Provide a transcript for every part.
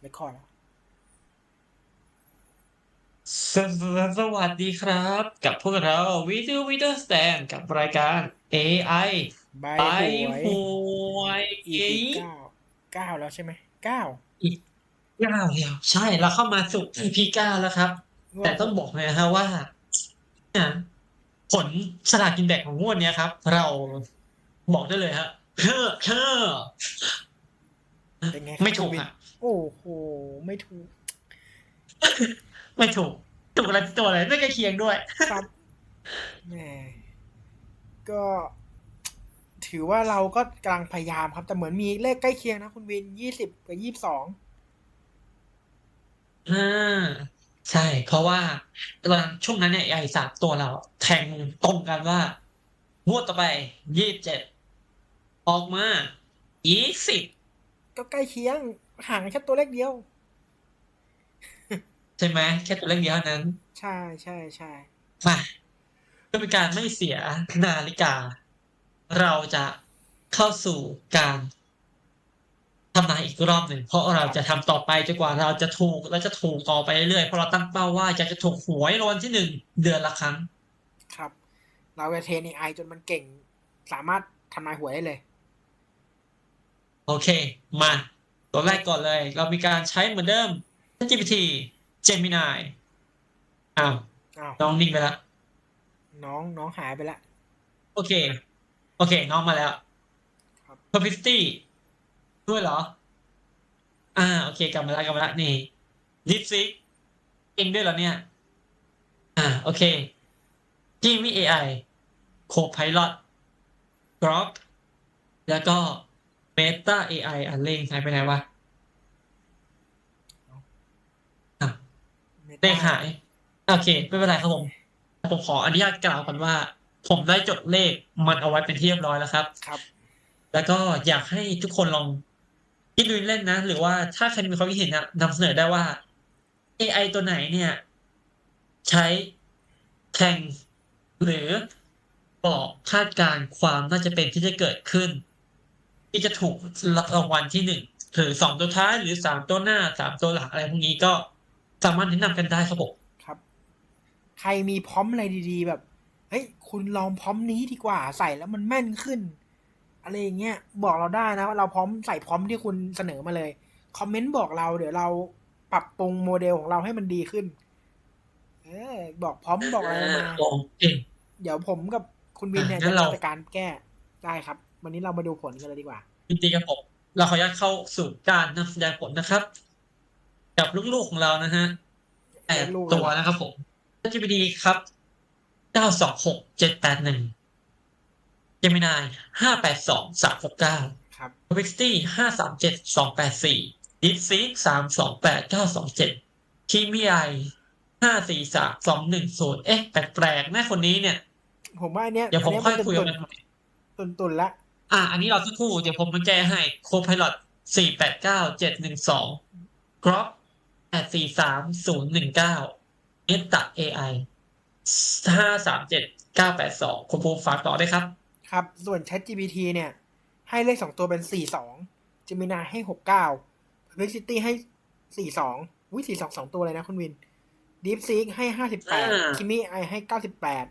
เรคคอร์ดแล้วสสวัสดีครับ กับพวกเราวิดีโอวิดีโอสแตนกับรายการ AI ใบไปหวยหวย EP อีเก้าเก้าแล้วใช่ไหมเก้าอีกเก้าแล้วใช่เราเข้ามาสู่ EP เก้าแล้วครับ แต่ต้องบอกเลยนะฮะว่าเนี่ยผลสลากกินแบ่งของงวดเนี้ยครับ เราบอกได้เลยฮะเฮ้อเฮ้อเป็นไงครับไม่ถูกคุณวินอะ โอ้โห ไม่ถูก ไม่ถูก ถูกอะไรตัวอะไรไม่ใกล้เคียงด้วย ครับแหมก็ถือว่าเราก็กำลังพยายามครับ แต่เหมือนมีเลขใกล้เคียงนะคุณวินยี่สิบกับยี่สิบสองอ่าใช่ เพราะว่าตอนนั้นช่วงนั้นเนี่ยไอ้สามตัวเรา แทงตรงกันว่างวดต่อไปยี่สิบเจ็ดออกมายี่สิบก็ใกล้เคียง ห่างกันแค่ตัวเลขเดียว ใช่ไหมแค่ตัวเลขเดียวเท่านั้น ใช่ใช่ใช่มาเพื่อเป็นการไม่เสียนาฬิกา เราจะเข้าสู่การทำนายอีกรอบหนึ่งเพราะเราจะทำต่อไปจนกว่าเราจะถูกและจะถูกต่อไปเรื่อยๆเพราะเราตั้งเป้าว่าอยากจะถูกหวยรางวัลที่หนึ่งเดือนละครั้ง ครับ เราจะเทรน AI จนมันเก่ง สามารถทำนายหวยได้เลย โอเค มา ตัวแรกก่อนเลย เรามีการใช้เหมือนเดิม GPT Gemini อ้าวอ้าวน้องนิ่งไปแล้วน้องน้องหายไปละ โอเค โอเค น้องมาแล้วครับ Perplexity ด้วยเหรอ อ่า โอเค กลับมาแล้วกลับมาแล้วนี่ DeepSeek เองด้วยเหรอเนี่ย อ่า โอเค Gemini AI Copilot Grok แล้วก็ Meta AI อันเล่งหายไปไหนวะอะไม่เลขหาย โอเค ไม่เป็นไรครับผม ผมขออนุญาตกล่าวก่อนว่า ผมได้จดเลขมันเอาไว้เป็นที่เรียบร้อยแล้วครับ ครับ แล้วก็อยากให้ทุกคนลองคิดดูเล่นนะ หรือว่าถ้าใครมีความคิดเห็นนะนำเสนอได้ว่า AI ตัวไหนเนี่ย ใช้แทงหรือบอกคาดการณ์ความน่าจะเป็นที่จะเกิดขึ้น ที่จะถูกรางวัลที่หนึ่งหรือสองตัวท้ายหรือสามตัวหน้าสามตัวหลังอะไรพวกนี้ก็สามารถแนะนำกันได้ครับผมครับ ใครมีพร้อมอะไรดีๆ แบบเฮ้ยคุณลองพร้อมนี้ดีกว่าใส่แล้วมันแม่นขึ้น อะไรอย่างเงี้ยบอกเราได้นะว่าเราพร้อมใส่พร้อมที่คุณเสนอมาเลยคอมเมนต์บอกเราเดี๋ยวเราปรับปรุงโมเดลของเราให้มันดีขึ้น เออ บอกพร้อมบอกอะไรมาโอเคเดี๋ยวผมกับคุณวินเนี่ยงั้จะนเราจัดการแก้ได้ครับ วันนี้เรามาดูผลกันเลยดีกว่าจริงๆครับผมเราขออนุญาตเข้าสู่การนำแสดงผลนะครับ กับลูกๆของเรานะฮะแปดลูกๆตัวนะครับผม GPT ครับเก้าสองหกเจ็ดแปดหนึ่ง Gemini ห้าแปดสองสามหกเก้าครับ Perplexity ห้าสามเจ็ดสองแปดสี่ DeepSeek สามสองแปดเก้าสองเจ็ด Kimi ห้าสี่สามสองหนึ่งศูนย์เอ๊ะแปลกๆนะคนนี้เนี่ย ผมว่าอันเนี้ยเดี๋ยวผมอันค่อยเนี้คุยตุกันนใหม่ตุนตุนๆละ อะอันนี้เราสักครู่เดี๋ยวผมมาแก้ให้ Copilot สี่แปดเก้าเจ็ดหนึ่งสอง Grok แปดสี่สามศูนย์หนึ่งเก้า Meta AI ห้าสามเจ็ดเก้าแปดสองคุณภูมิฝากต่อได้วยครับ ครับ ส่วน Chat GPT เนี่ย ให้เลขสองตัวเป็นสี่สอง Gemini ให้หกเก้า Perplexity ให้สี่สองวิสี่สองสองตัวเลยนะคุณวิน DeepSeek ให้ห้าสิบแปดอ่า Kimi I ให้เก้าสิบแปด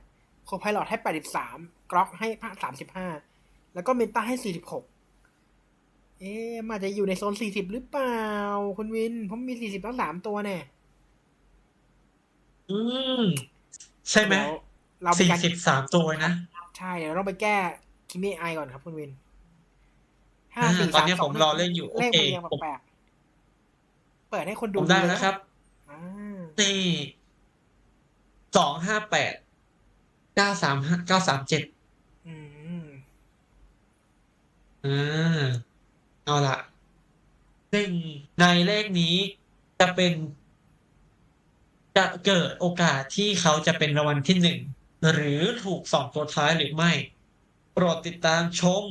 Copilot ให้แปดสิบสาม Grok ให้สามสิบห้า แล้วก็ Meta ให้สี่สิบหกเอ๊ะมันอาจจะอยู่ในโซนสี่สิบหรือเปล่า คุณวิน ผมมีสี่สิบทั้งสามตัวเนี่ย อืม ใช่ไหมเดี๋ยวเราไปสี่กันสิบสามตัวนะ ใช่เดี๋ยวเราไปแก้คิมิไอก่อนครับ คุณวินห้าอ่าสี่ตอนสามนี้สผองมรอเล่นอยู่ โอเลขเคมันยังผมแปลกๆเปิดให้คนดูผมได้เลยแล้วครับอ่านี่สองห้าแปดเก้าสามห้าเก้าสามเจ็ด อืม อ่าเอาละซึ่งในเลขนี้จะเป็น จะเกิดโอกาสที่เขาจะเป็นรางวัลที่หนึ่ง หรือถูกสองตัวท้ายหรือไม่ โปรดติดตามชม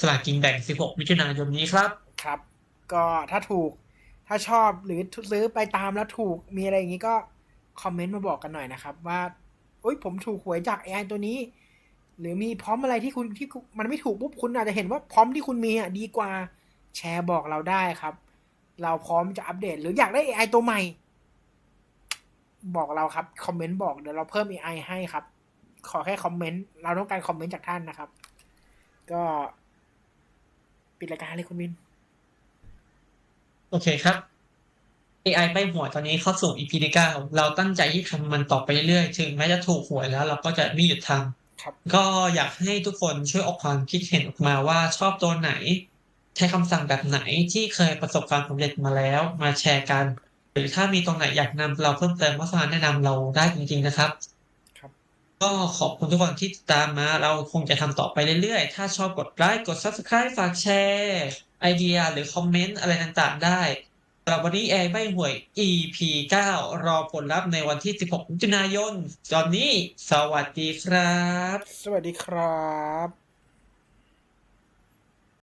สลากกินแบ่ง 16 มิถุนายนนี้ครับ ครับ ก็ถ้าถูกถ้าชอบหรือซื้อไปตามแล้วถูกมีอะไรอย่างนี้ก็ คอมเมนต์มาบอกกันหน่อยนะครับ ว่า โอ้ยผมถูกหวยจาก AI ตัวนี้ หรือมีพร้อมอะไรที่คุณที่มันไม่ถูกปุ๊บคุณอาจจะเห็นว่าพร้อมที่คุณมีอะดีกว่าแชร์บอกเราได้ครับ เราพร้อมจะอัปเดต หรืออยากได้ AI ตัวใหม่ บอกเราครับคอมเมนต์บอกเดี๋ยวเราเพิ่ม AI ให้ครับ ขอแค่คอมเมนต์เราต้องการคอมเมนต์จากท่านนะครับ ก็ปิดรายการเลยคุณวิน โอเคครับ AI ใบหัวตอนนี้เข้าสู่ EP ที่เก้าเราตั้งใจที่ทำมันต่อไปเรื่อยๆ ถึงแม้จะถูกหวยแล้ว เราก็จะไม่หยุดทำ ครับ ก็อยากให้ทุกคนช่วยออกความคิดเห็นออกมาว่าชอบตัวไหน ใช้คำสั่งแบบไหนที่เคยประสบความสำเร็จมาแล้ว มาแชร์กัน หรือถ้ามีตรงไหนอยากนำเราเพิ่มเติมก็สามารถแนะนำเราได้จริงๆนะครับครับก็ขอบคุณทุกคนที่ติดตามมา เราคงจะทำต่อไปเรื่อยๆ ถ้าชอบกดไลค์ กด Subscribe ฝากแชร์ ไอเดียหรือคอมเมนต์อะไรต่างๆ ได้สำหรับวันนี้แอร์ใบหวย EP 9 รอผลลัพธ์ในวันที่ 16มิถุนายนตอนนี้ สวัสดีครับ สวัสดีครับ